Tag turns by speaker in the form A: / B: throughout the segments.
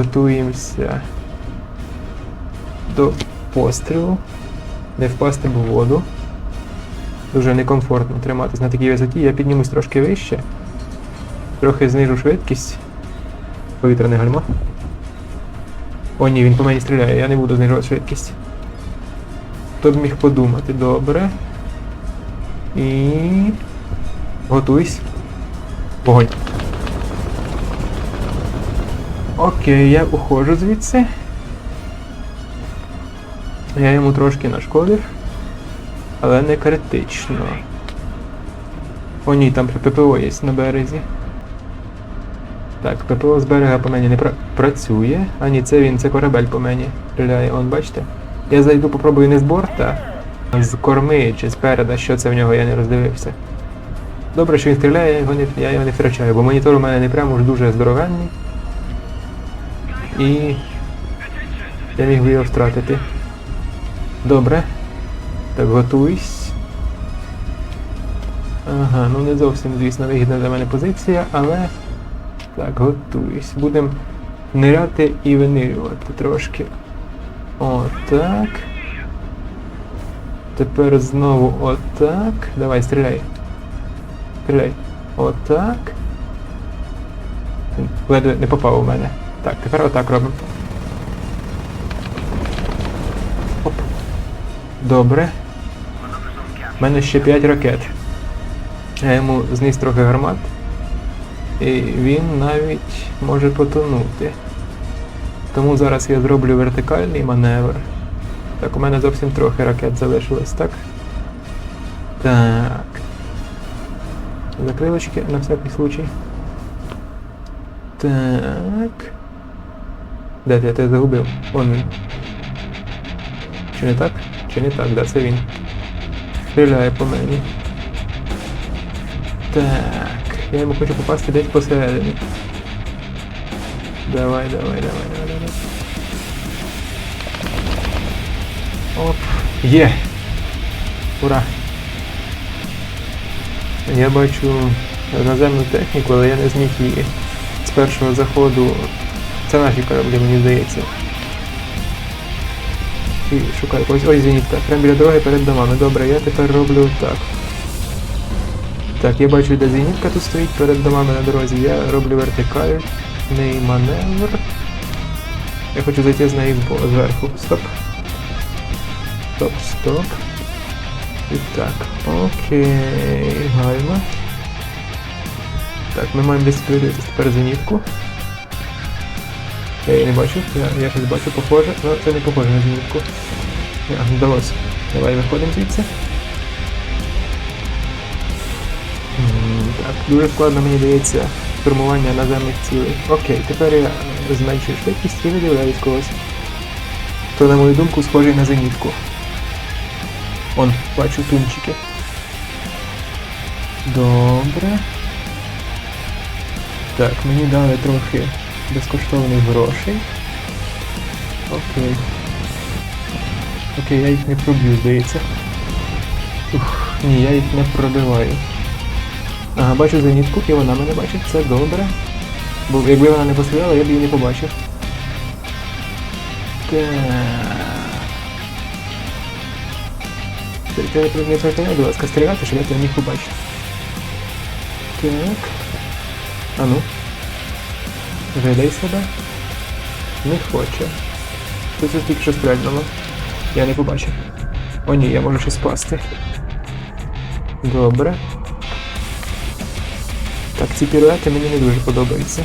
A: Готуємося до пострілу. Не впасти в воду. Дуже некомфортно триматись на такій висоті. Я піднімусь трошки вище. Трохи знижу швидкість. Повітряне гальмо. О, ні, він по мені стріляє, я не буду знижувати швидкість. Хто б міг подумати, добре. І. Готуйсь. Вогонь. Окей, я уходжу звідси. Я йому трошки нашкодив. Але не критично. О ні, там ППО є на березі. Так, ППО з берега по мені не пра- працює. А ні, це він, це корабель по мені стріляє, он бачите? Я зайду попробую не з борта, а з корми чи спереда, що це в нього, я не роздивився. Добре, що він стріляє, я його не, я його не втрачаю, бо монітор у мене не прямо ж дуже здоровенний. І я міг би його втратити. Добре. Так, готуйсь. Ага, ну не зовсім, звісно, вигідна для мене позиція, але. Так, готуйсь. Будемо ниряти і винирювати трошки. Отак. Тепер знову отак. Давай, стріляй. Стріляй. Отак. Ледве не попав у мене. Так, тепер отак робимо. Оп. Добре. У мене ще 5 ракет. Я йому зніс трохи гармат. І він навіть може потонути. Тому зараз я зроблю вертикальний маневр. Так, у мене зовсім трохи ракет залишилось, так? Так. Закрилочки на всякий случай. Так. Де? Я тебе загубив? Вон він. Чи не так? Чи не так? Да, це він. Стріляє по мені. Так. Я йому хочу попасти десь посередині. Давай, давай, давай, давай, давай. Оп. Є! Ура! Я бачу наземну техніку, але я не зміг її з першого заходу. Це наші кораблі, мені здається. І шукаю когось. Ой, зенітка. Прямо біля дороги перед домами. Добре, я тепер роблю так. Так, я бачу, де зенітка тут стоїть перед домами на дорозі. Я роблю вертикальний маневр. Я хочу зайти з неї зверху. Стоп. Стоп, стоп. І так. Окей, гайма. Так, ми маємо десь тепер зенітку. Я її не бачу, я, я щось бачу похоже, але це не похоже на зенітку. А, вдалося. Давай виходимо звідси. Так, дуже складно мені дається формування наземних цілей. Окей, тепер я зменшую швидкість і виділяюсь когось. Хто, на мою думку, схожий на зенітку. Он, бачу тунчики. Добре. Так, мені дали трохи безкоштовних грошей. Окей. Окей, я їх не проб'ю, здається. Ух, ні, я їх не пробиваю. Ага, бачу зенітку, і вона мене бачить, це добре. Бо якби вона не постріляла, я б її не побачив. Так. Не припиняй, будь ласка, стріляти, щоб я тебе міг побачити. Так. А ну. Видай себе. Не хоче. Тут це тільки що стрельнуло. Я не побачив. О ні, я можу щось спасти. Добре. Так, ці піруети мені не дуже подобаються.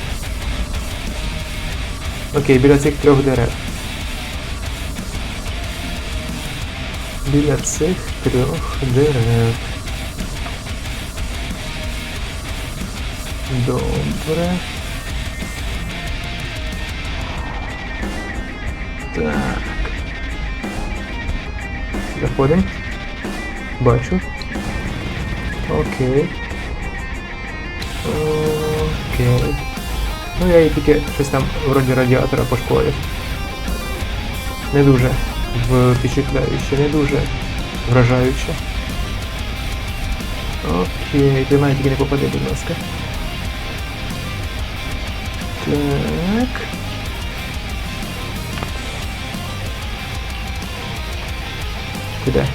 A: Окей, біля цих трьох дерев. Біля цих трьох дерев. Добре. Так. Заходимо. Бачу. Окей. Окей. Ну я її тільки щось там вроді радіатора пошкодив. Не дуже впечатляюче, не дуже вражаюче. Окей, ти мене тільки не попади, будь ласка. Так. Ти де?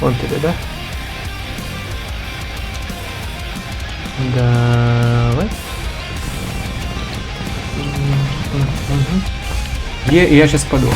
A: Вон ти де, да? Давай. Мгм. Є, і я ще спаду.